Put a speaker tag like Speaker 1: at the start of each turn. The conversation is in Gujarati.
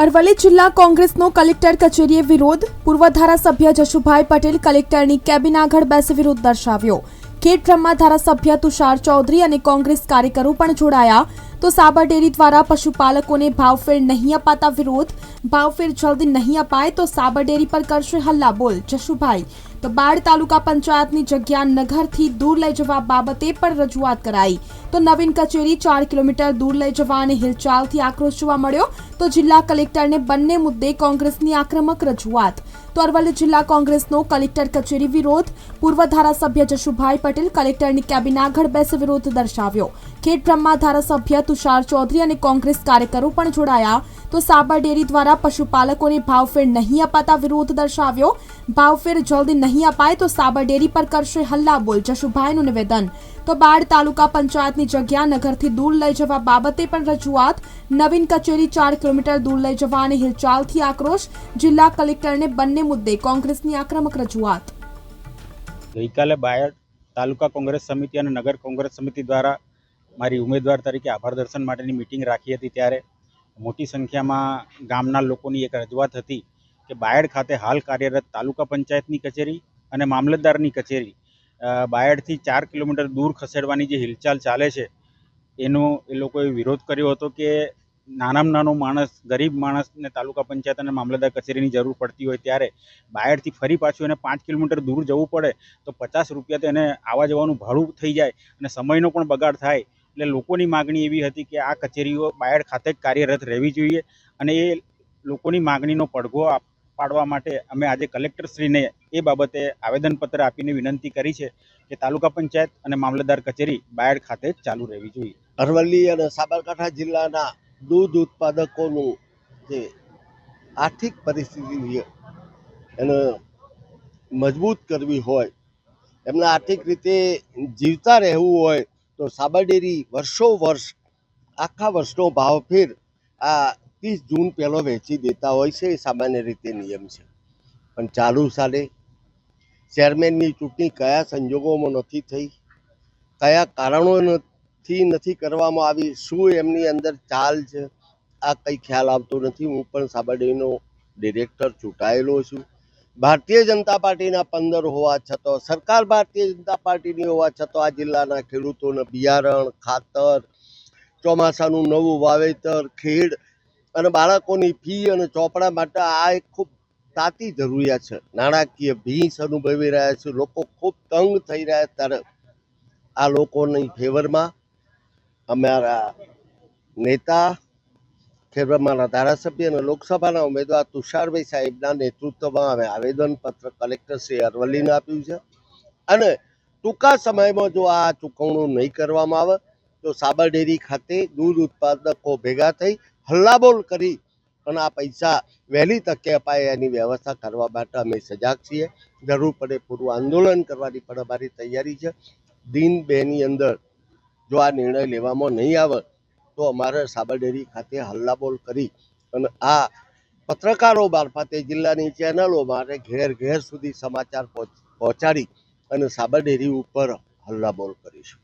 Speaker 1: અરવલ્લી જિલ્લા કોંગ્રેસનો કલેક્ટર કચેરીએ વિરોધ. પૂર્વ ધારાસભ્ય જશુભાઈ પટેલ કલેક્ટરની કેબિન આગળ બેસી વિરોધ દર્શાવ્યો. ખેડબ્રહ્મા ધારાસભ્ય તુષાર ચૌધરી અને કોંગ્રેસ કાર્યકરો પણ જોડાયા. તો સાબર ડેરી દ્વારા પશુપાલકોને ભાવફેર નહીં અપાતા વિરોધ. ભાવફેર જલ્દી નહીં અપાય તો સાબર ડેરી પર કરશે હલ્લા બોલ જશુભાઈ તો બાળ તાલુકા પંચાયતની જગ્યા નગરથી દૂર લઈ જવા બાબતે પણ રજૂઆત કરાઈ. તો નવીન કચેરી ચાર કિલોમીટર દૂર લઈ જવા અને હિલચાલથી આક્રોશ જોવા મળ્યો. તો જિલ્લા કલેક્ટરને બંને મુદ્દે કોંગ્રેસની આક્રમક રજૂઆત. તો અરવલ્લી જિલ્લા કોંગ્રેસનો કલેક્ટર કચેરી વિરોધ. પૂર્વ ધારાસભ્ય જશુભાઈ પટેલ કલેક્ટરની કેબિન આગળ બેસે વિરોધ દર્શાવ્યો. ખેડ બ્રહ્મા ધારાસભ્ય તુષાર ચૌધરી અને કોંગ્રેસ કાર્યકરો પણ જોડાયા. તો સાબર ડેરી દ્વારા પશુપાલકોને ભાવફેર નહીં અપાતા વિરોધ દર્શાવ્યો. ભાવફેર જલ્દી નહીં અપાય તો સાબર ડેરી પર કરશે હલ્લા બોલ જશુભાઈનું નિવેદન. તો બાળ તાલુકા પંચાયતની જગ્યા નગરથી દૂર લઈ જવા બાબતે પણ રજૂઆત. નવીન કચેરી ચાર કિલોમીટર દૂર લઈ જવા અને હિલચાલથી આક્રોશ. જિલ્લા કલેક્ટરને બંને મુદ્દે કોંગ્રેસની આક્રમક રજૂઆત.
Speaker 2: ગઈકાલે બાયડ તાલુકા કોંગ્રેસ સમિતિ અને નગર કોંગ્રેસ સમિતિ દ્વારા મારી ઉમેદવાર તરીકે આભાર દર્શન માટેની મિટિંગ રાખી હતી ત્યારે મોટી સંખ્યામાં ગામના લોકોની એક રજૂઆત હતી કે બાયડ ખાતે હાલ કાર્યરત તાલુકા પંચાયતની કચેરી અને મામલતદારની કચેરી. બાયડથી ચાર કિલોમીટર દૂર ખસેડવાની જે હિલચાલ ચાલે છે, એનો એ લોકોએ વિરોધ કર્યો હતો કે નાનામાં નાનો માણસ, ગરીબ માણસને તાલુકા પંચાયત અને મામલતદાર કચેરીની જરૂર પડતી હોય ત્યારે બાયડથી ફરી પાછું એને પાંચ કિલોમીટર દૂર જવું પડે તો પચાસ રૂપિયા તો એને આવવા જવાનું ભાડું થઈ જાય અને સમયનો પણ બગાડ થાય એટલે લોકોની માગણી એવી હતી કે આ કચેરીઓ બાયડ ખાતે જ કાર્યરત રહેવી જોઈએ અને એ લોકોની માગણીનો પડઘો પાડવા માટે અમે આજે કલેક્ટરશ્રીને એ બાબતે આવેદનપત્ર આપીને વિનંતી કરી છે કે તાલુકા પંચાયત અને મામલતદાર કચેરી બાયડ ખાતે જ ચાલુ રહેવી જોઈએ.
Speaker 3: અરવલ્લી અને સાબરકાંઠા જિલ્લાના દૂધ ઉત્પાદકોનું જે આર્થિક પરિસ્થિતિ એને મજબૂત કરવી હોય, એમને આર્થિક રીતે જીવતા રહેવું હોય તો સાબર ડેરી વર્ષો વર્ષ, આખા વર્ષનો ભાવફેર આ ત્રીસ જૂન પહેલો વેચી દેતા હોય છે, એ સામાન્ય રીતે નિયમ છે. પણ ચાલુ સાલે ચેરમેનની ચૂંટણી કયા સંજોગોમાં નથી થઈ, કયા કારણો થી નથી કરવામાં આવી, શું એમની અંદર ચાલ છે, આ કંઈ ખ્યાલ આવતો નથી. હું પણ સાબરડેરીનો ડિરેક્ટર ચૂંટાયેલો છું. ભારતીય જનતા પાર્ટીના પંદર હોવા છતાં, સરકાર ભારતીય જનતા પાર્ટીની હોવા છતાં આ જિલ્લાના ખેડૂતોને બિયારણ, ખાતર, ચોમાસાનું નવું વાવેતર, ખેડ અને બાળકોની ફી અને ચોપડા માટે આ એક ખૂબ તાતી જરૂરિયાત છે. નાણાકીય ભીંસ અનુભવી રહ્યા છે, લોકો ખૂબ તંગ થઈ રહ્યા ત્યારે આ લોકોની ફેવરમાં અમારા નેતા ખેડબ્રહ્માના ધારાસભ્ય અને લોકસભાના ઉમેદવાર તુષારભાઈ સાહેબના નેતૃત્વમાં અમે આવેદનપત્ર કલેક્ટર શ્રી અરવલ્લીને આપ્યું છે. અને ટૂંકા સમયમાં જો આ ચૂકવણું નહીં કરવામાં આવે, તો સાબર ડેરી ખાતે દૂધ ઉત્પાદકો ભેગા થઈ હલ્લાબોલ કરી અને આ પૈસા વહેલી તકે અપાય એની વ્યવસ્થા કરવા માટે અમે સજાગ છીએ. જરૂર પડે પૂરું આંદોલન કરવાની પણ અમારી તૈયારી છે. દિન બેની અંદર જો આ નિર્ણય લેવામાં નહીં આવે તો અમારે સાબરડેરી ખાતે હલ્લાબોલ કરી અને આ પત્રકારો મારફતે જિલ્લાની ચેનલો મારે ઘેર ઘેર સુધી સમાચાર પહોંચ- પહોંચાડી અને સાબરડેરી ઉપર હલ્લાબોલ કરીશું.